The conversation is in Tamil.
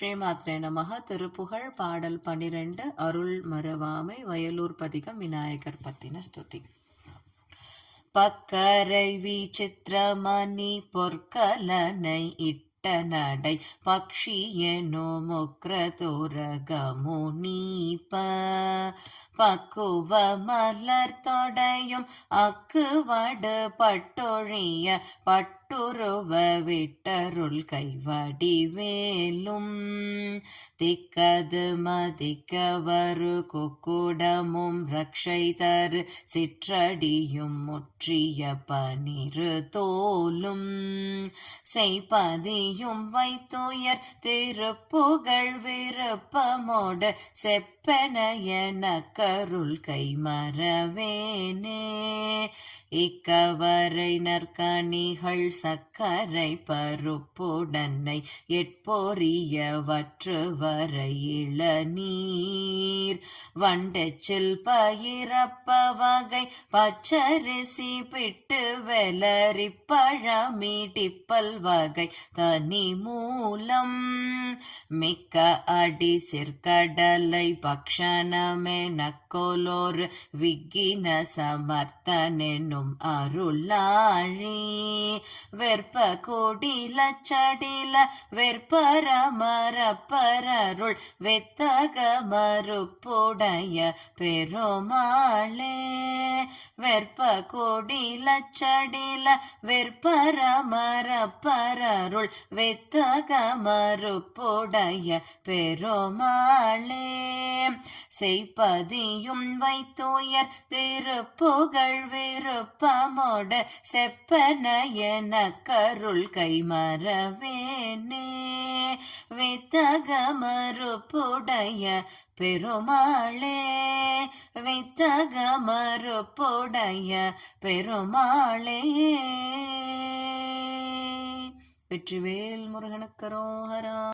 ஸ்ரீமாத்ரே நமக. திருப்புகழ் பாடல் பனிரெண்டு. அருள் மறவாமை. வயலூர் பதிகம் விநாயகர் பத்தின ஸ்துதி. பக்கரை விசித்திரமணி பொற்கலனை இட்டு நடை பக்ஷி எனோ முக்ரதுரகமு பக்குவ மலர் தொடையும் அக்குவடு பட்டொழிய பட்டுருவ விட்டருள் கைவடிவேலும். திக்கது மதிக்கவரு குக்குடமும் ரக்ஷை தரு சிற்றடியும் முற்றிய பனிரு தோலும். செய்பதியும் வைத்துயர் திருப்புகழ் விருப்பமோடு செப்பன என கருள் கை மறவேனே இக்கவரை நற்கணிகள் சக்கரை பருப்புடனை எட்போரியவற்று வற்று வரை இளநீர் வண்டச்சில் பயிரப்ப வகை பச்சரிசி பிட்டு வெலரி பழமீட்டிப்பல் வகை தனி மூலம். மிக்க அடி சிற்கடலை பக்ஷணமே நக்கோலோர் விக்கின சமர்த்தனெனும் அருளாழி. வெற்ப கொடில சடில வெற்பர மரப்பரருள் வெத்தக மறுப்ப மறுப்புடைய பெருமாளே. வெற்ப கோடில சடில வெற்பர மரப்பரருள் வெத்தக மறுப்புடைய பெருமாளே. செய்பதியும் வைத்துயர் திருப்புகழ் விருப்பமோட செப்பன என கருள் கை மறவேனே வித்தக மறுப்புடைய பெருமாளே வித்தக மறுப்புடைய உடைய பெருமாளே. வெற்றிவேல் முருகனுக்கரோஹரா